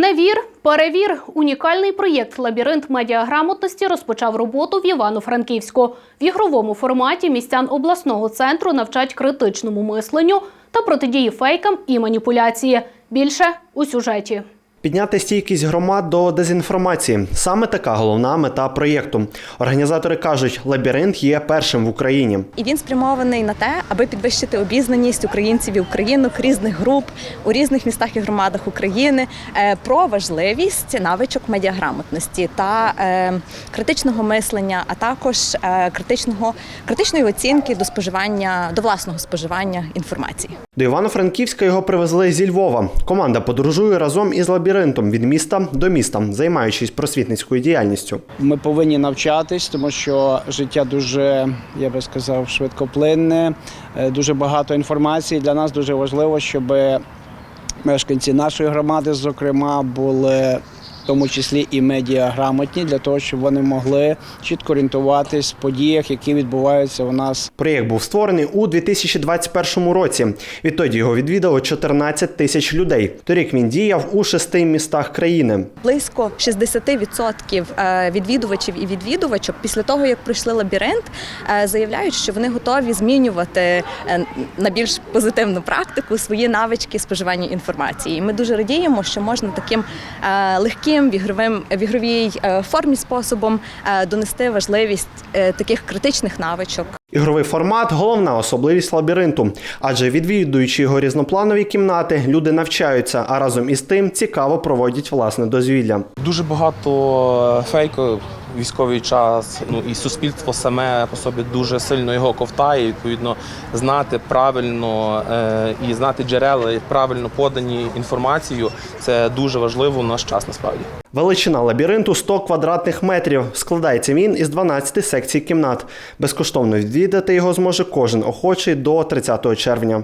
Не вір, перевір. Унікальний проєкт Лабіринт медіаграмотності розпочав роботу в Івано-Франківську. В ігровому форматі містян обласного центру навчать критичному мисленню та протидії фейкам і маніпуляції. Більше у сюжеті. Підняти стійкість громад до дезінформації саме така головна мета проєкту. Організатори кажуть, лабіринт є першим в Україні. І він спрямований на те, аби підвищити обізнаність українців і українок різних груп у різних містах і громадах України е, про важливість навичок медіаграмотності та е, критичного мислення, а також е, критичного критичної оцінки до споживання до власного споживання інформації. До Івано-Франківська його привезли зі Львова. Команда подорожує разом із лабіринтом від міста до міста, займаючись просвітницькою діяльністю. Ми повинні навчатись, тому що життя дуже, я би сказав, швидкоплинне, е, дуже багато інформації. Для нас дуже важливо, щоб мешканці нашої громади, зокрема, були тому числі і медіаграмотні, для того, щоб вони могли чітко орієнтуватись в подіях, які відбуваються у нас Проєкт був створений у 2021 році. Відтоді його відвідало 14 тисяч людей. Торік він діяв у шести містах країни. Близько 60% е, відвідувачів і відвідувачок після того, як пройшли лабіринт, е, заявляють, що вони готові змінювати е, на більш позитивну практику свої навички споживання інформації. І ми дуже радіємо, що можна таким е, легким в ігровим в ігровій е, формі способом е, донести важливість е, таких критичних навичок. Ігровий формат головна особливість лабіринту, адже відвідуючи його різнопланові кімнати, люди навчаються, а разом із тим цікаво проводять власне дозвілля. Дуже багато фейку військовий час. Ну і суспільство саме по собі дуже сильно його ковтає. Відповідно, знати правильно е, і знати джерела, і правильно подані інформацію це дуже важливо в наш час насправді. Величина лабіринту 100 квадратних метрів. Складається він із 12 секцій кімнат. Безкоштовно відвідати його зможе кожен охочий до 30 червня.